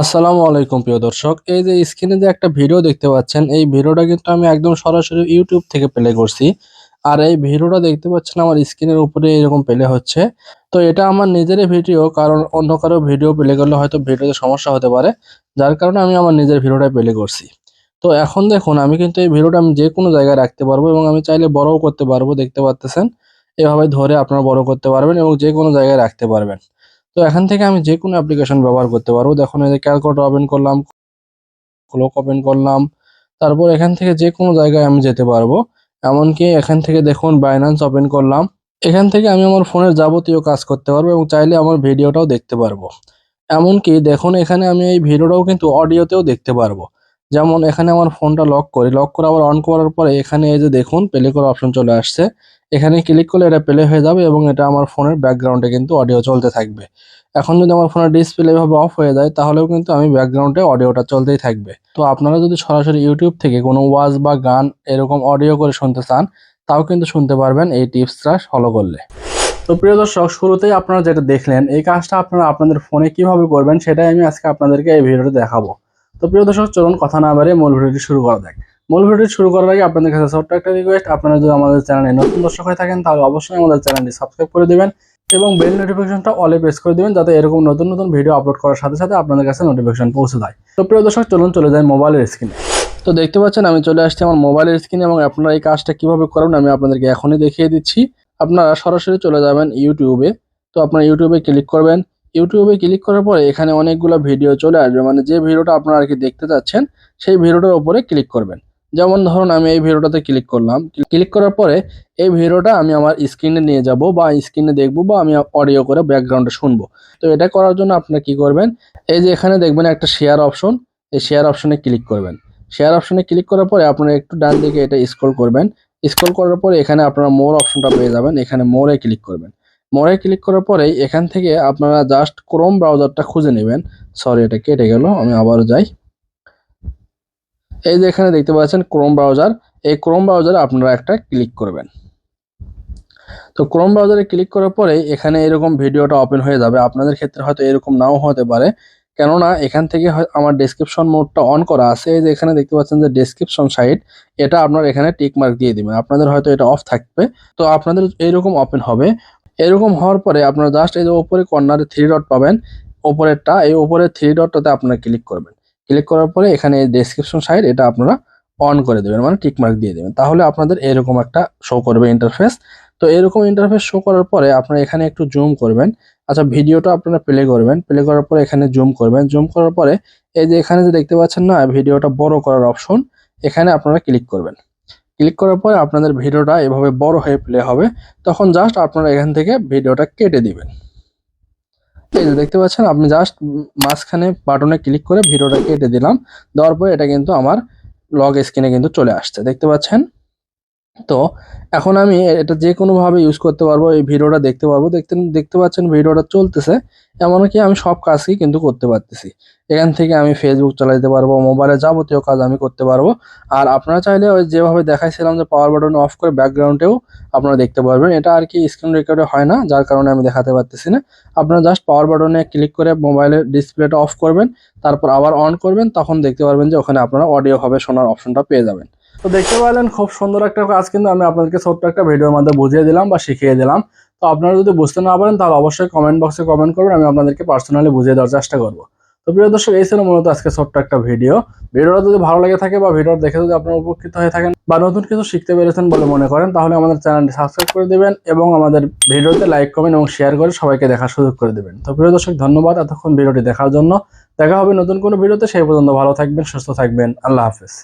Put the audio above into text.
আসসালামু আলাইকুম, প্রিয় দর্শক। এই যে স্ক্রিনে যে একটা ভিডিও দেখতে পাচ্ছেন, এই ভিডিওটা কিন্তু আমি একদম সরাসরি ইউটিউব থেকে প্লে করছি। আর এই ভিডিওটা দেখতে পাচ্ছেন, আমার স্ক্রিনের উপরে এরকম প্লে হচ্ছে। তো এটা আমার নিজেরই ভিডিও, কারণ অন্য কারও ভিডিও প্লে করলে হয়তো ভিডিওতে সমস্যা হতে পারে। যার কারণে আমি আমার নিজের ভিডিওটা প্লে করছি। তো এখন দেখুন, আমি কিন্তু এই ভিডিওটা আমি যে কোনো জায়গায় রাখতে পারব এবং আমি চাইলে বড়ও করতে পারব, দেখতে পাচ্তেছেন এভাবে ধরে আপনারা বড় করতে পারবেন এবং যে কোনো জায়গায় রাখতে পারবেন। তো এখান থেকে আমি যে কোনো অ্যাপ্লিকেশন ব্যবহার করতে পারব। দেখুন, এই যে ক্যালকুলেটর ওপেন করলাম ক্লোক ওপেন করলাম, তারপর এখান থেকে যে কোনো জায়গায় আমি যেতে পারব। এমনকি এখান থেকে দেখুন বাইন্যান্স ওপেন করলাম। এখান থেকে আমি আমার ফোনের যাবতীয় কাজ করতে পারব এবং চাইলে আমার ভিডিওটাও দেখতে পারব। এমনকি দেখুন, এখানে আমি এই ভিডিওটাও কিন্তু অডিওতেও দেখতে পারব। যেমন, এখানে আমার ফোনটা লক করি। লক করে আবার অন করার পরে এখানে এই যে দেখুন প্লে করার অপশন চলে আসছে। এখানে ক্লিক করলে এটা প্লে হয়ে যাবে এবং এটা আমার ফোনের ব্যাকগ্রাউন্ডে কিন্তু অডিও চলতে থাকবে। এখন যদি আমার ফোনের ডিসপ্লে এভাবে অফ হয়ে যায়, তাহলেও কিন্তু আমি ব্যাকগ্রাউন্ডে অডিওটা চলতেই থাকবে। তো আপনারা যদি সরাসরি ইউটিউব থেকে কোনো ওয়াজ বা গান এরকম অডিও করে শুনতে চান, তাও কিন্তু শুনতে পারবেন এই টিপসটা ফলো করলে। তো প্রিয় দর্শক, শুরুতেই আপনারা যেটা দেখলেন, এই কাজটা আপনারা আপনাদের ফোনে কীভাবে করবেন, সেটাই আমি আজকে আপনাদেরকে এই ভিডিওটা দেখাবো। তো প্রিয় দর্শক, চলুন কথা না বাড়িয়ে মূল ভিডিওটি শুরু করা যাক। মূল ভিডিওটি শুরু করার আগে আপনাদের কাছে ছোট্ট একটা রিকোয়েস্ট আপনারা যদি আমাদের চ্যানেলে নতুন দর্শক হয়ে থাকেন, তাহলে অবশ্যই আমাদের চ্যানেলটি সাবস্ক্রাইব করে দিবেন এবং বেল নোটিফিকেশনটা অলে প্রেস করে দিবেন যাতে এরকম নতুন নতুন ভিডিও আপলোড করার সাথে সাথে আপনাদের কাছে নোটিফিকেশন পৌঁছে যায় তো প্রিয় দর্শক, চলুন চলে যায় মোবাইলের স্ক্রিনে তো দেখতে পাচ্ছেন, আমি চলে আসছি আমার মোবাইলের স্ক্রিনে এবং আপনারা এই কাজটা কীভাবে করবেন আমি আপনাদেরকে এখনই দেখিয়ে দিচ্ছি। আপনারা সরাসরি চলে যাবেন ইউটিউবে তো আপনারা ইউটিউবে ক্লিক করবেন। ইউটিউবে ক্লিক করার পরে এখানে অনেকগুলো ভিডিও চলে আসবে। মানে যে ভিডিওটা আপনারা আর কি দেখতে চাচ্ছেন, সেই ভিডিওটার উপরে ক্লিক করবেন। যেমন ধরুন আমি এই ভিডিওটাতে ক্লিক করলাম ক্লিক করার পরে এই ভিডিওটা আমি আমার স্ক্রিনে নিয়ে যাব বা স্ক্রিনে দেখব বা আমি অডিও করে ব্যাকগ্রাউন্ডে শুনব। তো এটা করার জন্য আপনারা কি করবেন, এই যে এখানে দেখবেন একটা শেয়ার অপশন এই শেয়ার অপশনে ক্লিক করবেন। শেয়ার অপশনে ক্লিক করার পরে আপনারা একটু ডান দিকে এটা স্ক্রল করবেন স্ক্রল করার পরে এখানে আপনারা মোর অপশনটা পেয়ে যাবেন, এখানে মোরে ক্লিক করবেন। মোরে ক্লিক করার পরেই এখান থেকে আপনারা জাস্ট ক্রোম ব্রাউজারটা খুঁজে নেবেন। সরি এটা কেটে গেল, আমি আবারও যাই। এই যে এখানে দেখতে পাচ্ছেন ক্রোম ব্রাউজার এই ক্রোম ব্রাউজারে আপনারা একটা ক্লিক করবেন। তো ক্রোম ব্রাউজারে ক্লিক করার পরে এখানে এরকম ভিডিওটা ওপেন হয়ে যাবে। আপনাদের ক্ষেত্রে হয়তো এরকম নাও হতে পারে। কেননা এখান থেকে আমার ডেসক্রিপশন মোডটা অন করা আছে। এই যে এখানে দেখতে পাচ্ছেন যে ডেসক্রিপশন সাইট এটা আপনার এখানে টিক মার্ক দিয়ে দিবেন। আপনাদের হয়তো এটা অফ থাকবে। তো আপনাদের এইরকম ওপেন হবে। এরকম হওয়ার পরে আপনারা জাস্ট এই যে ওপরে কর্নারে থ্রি ডট পাবেন। ওপরেরটা, এই ওপরের থ্রি ডটটাতে আপনারা ক্লিক করবেন। ক্লিক করার পরে এখানে ডেসক্রিপশন সাইট এটা আপনারা অন করে দেবেন মানে টিক মার্ক দিয়ে দেবেন। তাহলে আপনাদের এরকম একটা শো করবে ইন্টারফেস তো এরকম ইন্টারফেস শো করার পরে আপনারা এখানে একটু জুম করবেন। আচ্ছা ভিডিওটা আপনারা প্লে করবেন। প্লে করার পরে এখানে জুম করবেন। জুম করার পরে এই যে এখানে যে দেখতে পাচ্ছেন না, ভিডিওটা বড় করার অপশন এখানে আপনারা ক্লিক করবেন। ক্লিক করার পরে আপনাদের ভিডিওটা এভাবে বড় হয়ে প্লে হবে। তখন জাস্ট আপনারা এখান থেকে ভিডিওটা কেটে দিবেন। এই যে দেখতে পাচ্ছেন, আপনি জাস্ট মাঝখানে বাটনে ক্লিক করে ভিডিওটা কেটে দিলাম। দেওয়ার পরে এটা কিন্তু আমার লগ স্ক্রিনে কিন্তু চলে আসছে। দেখতে পাচ্ছেন? তো এখন আমি এটা যে কোনোভাবে ইউজ করতে পারব, এই ভিডিওটা দেখতে পারব। দেখতে দেখতে পাচ্ছেন ভিডিওটা চলতেছে। এমনকি আমি সব কাজই কিন্তু করতে পারতেছি। এখান থেকে আমি ফেসবুক চালাতে পারব মোবাইলে যাবতীয় কাজ আমি করতে পারব। আর আপনারা চাইলে ওই যেভাবে দেখাইছিলাম যে পাওয়ার বাটন অফ করে ব্যাকগ্রাউন্ডেও আপনারা দেখতে পারবেন। এটা আর কি স্ক্রিন রেকর্ডে হয় না, যার কারণে আমি দেখাতে পারতেছি না। আপনারা জাস্ট পাওয়ার বাটনে ক্লিক করে মোবাইলের ডিসপ্লেটা অফ করবেন, তারপর আবার অন করবেন, তখন দেখতে পারবেন যে ওখানে আপনারা অডিও হবে শোনার অপশনটা পেয়ে যাবেন। তো দেখতে পারলেন খুব সুন্দর একটা কাজ কিন্তু আমি আপনাদেরকে ছোট্ট একটা ভিডিওর মধ্যে বুঝিয়ে দিলাম বা শিখিয়ে দিলাম। তো আপনারা যদি বুঝতে না পারেন, তাহলে অবশ্যই কমেন্ট বক্সে কমেন্ট করবেন আমি আপনাদেরকে পার্সোনালি বুঝিয়ে দেওয়ার চেষ্টা করব। তো প্রিয় দর্শক, এই ছিল মূলত আজকে ছোট্ট একটা ভিডিও ভিডিওটা যদি ভালো লাগে থাকে বা ভিডিও দেখে যদি আপনারা উপকৃত হয়ে থাকেন বা নতুন কিছু শিখতে পেরেছেন বলে মনে করেন, তাহলে আমাদের চ্যানেলটি সাবস্ক্রাইব করে দেবেন এবং আমাদের ভিডিওতে লাইক কমেন্ট এবং শেয়ার করে সবাইকে দেখার সুযোগ করে দেবেন। তো প্রিয় দর্শক, ধন্যবাদ এতক্ষণ ভিডিওটি দেখার জন্য। দেখা হবে নতুন কোনো ভিডিওতে সেই পর্যন্ত ভালো থাকবেন, সুস্থ থাকবেন। আল্লাহ হাফেজ।